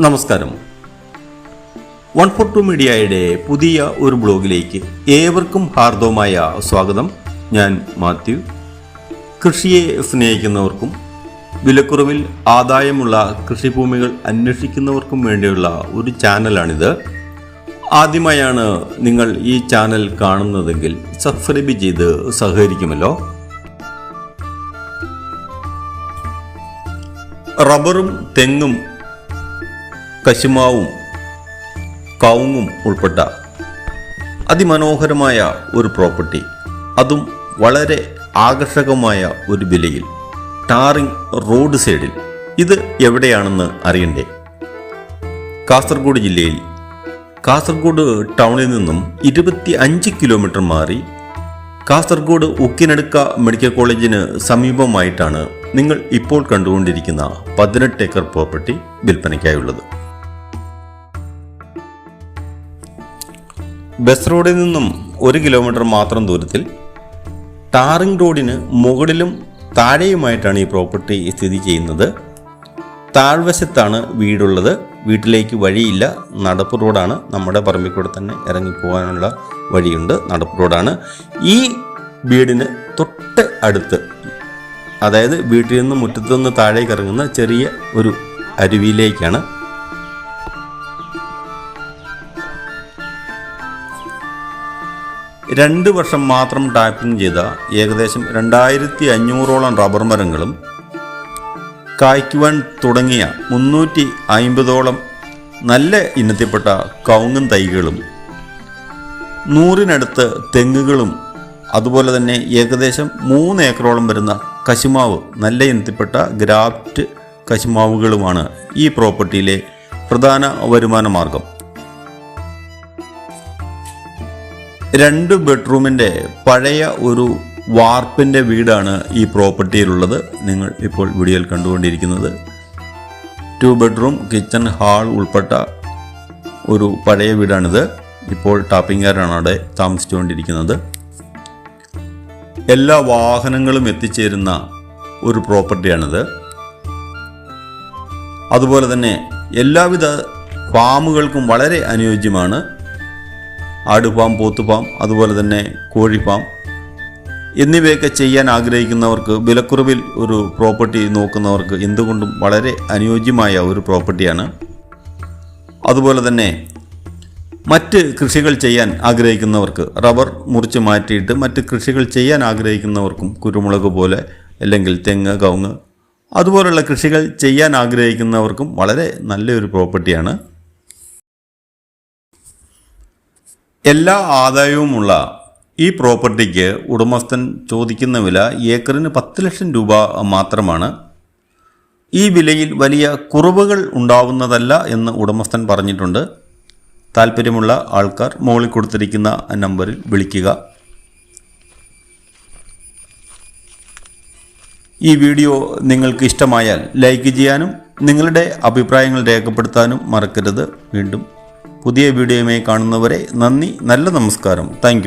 നമസ്കാരം. One four to മീഡിയയുടെ പുതിയ ഒരു ബ്ലോഗിലേക്ക് ഏവർക്കും ഹാർദവമായ സ്വാഗതം. ഞാൻ മാത്യു. കൃഷിയെ സ്നേഹിക്കുന്നവർക്കും വിലക്കുറവിൽ ആദായമുള്ള കൃഷിഭൂമികൾ അന്വേഷിക്കുന്നവർക്കും വേണ്ടിയുള്ള ഒരു ചാനലാണിത്. ആദ്യമായാണ് നിങ്ങൾ ഈ ചാനൽ കാണുന്നതെങ്കിൽ സബ്സ്ക്രൈബ് ചെയ്ത് സഹകരിക്കുമല്ലോ. റബ്ബറും തെങ്ങും കശുമാവും കവുങ്ങും ഉൾപ്പെട്ട അതിമനോഹരമായ ഒരു പ്രോപ്പർട്ടി. അതും വളരെ ആകർഷകമായ ഒരു വിലയിൽ ടാറിംഗ് റോഡ് സൈഡിൽ. ഇത് എവിടെയാണെന്ന് അറിയണ്ടേ? കാസർഗോഡ് ജില്ലയിൽ. കാസർഗോഡ് ടൗണിൽ നിന്നും ഇരുപത്തി അഞ്ച് കിലോമീറ്റർ മാറി കാസർഗോഡ് ഉക്കിനടുക്ക മെഡിക്കൽ കോളേജിന് സമീപമായിട്ടാണ് നിങ്ങൾ ഇപ്പോൾ കണ്ടുകൊണ്ടിരിക്കുന്ന പതിനെട്ട് ഏക്കർ പ്രോപ്പർട്ടി വിൽപ്പനയ്ക്കായുള്ളത്. ബസ് റോഡിൽ നിന്നും ഒരു കിലോമീറ്റർ മാത്രം ദൂരത്തിൽ ടാറിംഗ് റോഡിന് മുകളിലും താഴെയുമായിട്ടാണ് ഈ പ്രോപ്പർട്ടി സ്ഥിതി ചെയ്യുന്നത്. താഴ്വശത്താണ് വീടുള്ളത്. വീട്ടിലേക്ക് വഴിയില്ല. നടപ്പ് റോഡാണ്. നമ്മുടെ പറമ്പിക്കൂടെ തന്നെ ഇറങ്ങിപ്പോകാനുള്ള വഴിയുണ്ട്. നടപ്പ് റോഡാണ്. ഈ വീടിന് തൊട്ട് അടുത്ത് അതായത് വീട്ടിൽ നിന്ന് മുറ്റത്തു നിന്ന് താഴേക്ക് ഇറങ്ങുന്ന ചെറിയ ഒരു അരുവിയിലേക്കാണ് രണ്ട് വർഷം മാത്രം ടാപ്പിംഗ് ചെയ്ത ഏകദേശം രണ്ടായിരത്തി അഞ്ഞൂറോളം റബ്ബർ മരങ്ങളും കായ്ക്കുവാൻ തുടങ്ങിയ മുന്നൂറ്റി അയിമ്പതോളം നല്ല ഇനത്തിൽപ്പെട്ട കൗങ്ങൻ തൈകളും നൂറിനടുത്ത് തെങ്ങുകളും അതുപോലെ തന്നെ ഏകദേശം മൂന്ന് ഏക്കറോളം വരുന്ന കശുമാവ് നല്ല ഇനത്തിൽപ്പെട്ട ഗ്രാഫ്റ്റ് കശുമാവുകളുമാണ് ഈ പ്രോപ്പർട്ടിയിലെ പ്രധാന വരുമാന മാർഗം. രണ്ട് ബെഡ്റൂമിന്റെ പഴയ ഒരു വാർപ്പിന്റെ വീടാണ് ഈ പ്രോപ്പർട്ടിയിലുള്ളത്. നിങ്ങൾ ഇപ്പോൾ വീഡിയോയിൽ കണ്ടുകൊണ്ടിരിക്കുന്നത്. ടു ബെഡ്റൂം കിച്ചൺ ഹാൾ ഉൾപ്പെട്ട ഒരു പഴയ വീടാണിത്. ഇപ്പോൾ ടാപ്പിംഗുകാരാണ് അവിടെ താമസിച്ചുകൊണ്ടിരിക്കുന്നത്. എല്ലാ വാഹനങ്ങളും എത്തിച്ചേരുന്ന ഒരു പ്രോപ്പർട്ടിയാണിത്. അതുപോലെ തന്നെ എല്ലാവിധ ഫാമുകൾക്കും വളരെ അനുയോജ്യമാണ്. ആട് പോത്തുപാം അതുപോലെ തന്നെ കോഴിപ്പാം എന്നിവയൊക്കെ ചെയ്യാൻ ആഗ്രഹിക്കുന്നവർക്ക് വിലക്കുറവിൽ ഒരു പ്രോപ്പർട്ടി നോക്കുന്നവർക്ക് എന്തുകൊണ്ടും വളരെ അനുയോജ്യമായ ഒരു പ്രോപ്പർട്ടിയാണ്. അതുപോലെ തന്നെ മറ്റ് കൃഷികൾ ചെയ്യാൻ ആഗ്രഹിക്കുന്നവർക്ക് റബ്ബർ മുറിച്ച് മാറ്റിയിട്ട് മറ്റ് കൃഷികൾ ചെയ്യാൻ ആഗ്രഹിക്കുന്നവർക്കും കുരുമുളക് പോലെ അല്ലെങ്കിൽ തെങ്ങ് കവുങ്ങ് അതുപോലുള്ള കൃഷികൾ ചെയ്യാൻ ആഗ്രഹിക്കുന്നവർക്കും വളരെ നല്ലൊരു പ്രോപ്പർട്ടിയാണ്. എല്ലാ ആദായവുമുള്ള ഈ പ്രോപ്പർട്ടിക്ക് ഉടമസ്ഥൻ ചോദിക്കുന്ന വില ഏക്കറിന് പത്ത് ലക്ഷം രൂപ മാത്രമാണ്. ഈ വിലയിൽ വലിയ കുറവുകൾ ഉണ്ടാവുന്നതല്ല എന്ന് ഉടമസ്ഥൻ പറഞ്ഞിട്ടുണ്ട്. താല്പര്യമുള്ള ആൾക്കാർ മുകളിൽ കൊടുത്തിരിക്കുന്ന നമ്പറിൽ വിളിക്കുക. ഈ വീഡിയോ നിങ്ങൾക്ക് ഇഷ്ടമായാൽ ലൈക്ക് ചെയ്യാനും നിങ്ങളുടെ അഭിപ്രായങ്ങൾ രേഖപ്പെടുത്താനും മറക്കരുത്. വീണ്ടും പുതിയ വീഡിയോയുമായി കാണുന്നവരെ നന്ദി നല്ല നമസ്കാരം. താങ്ക്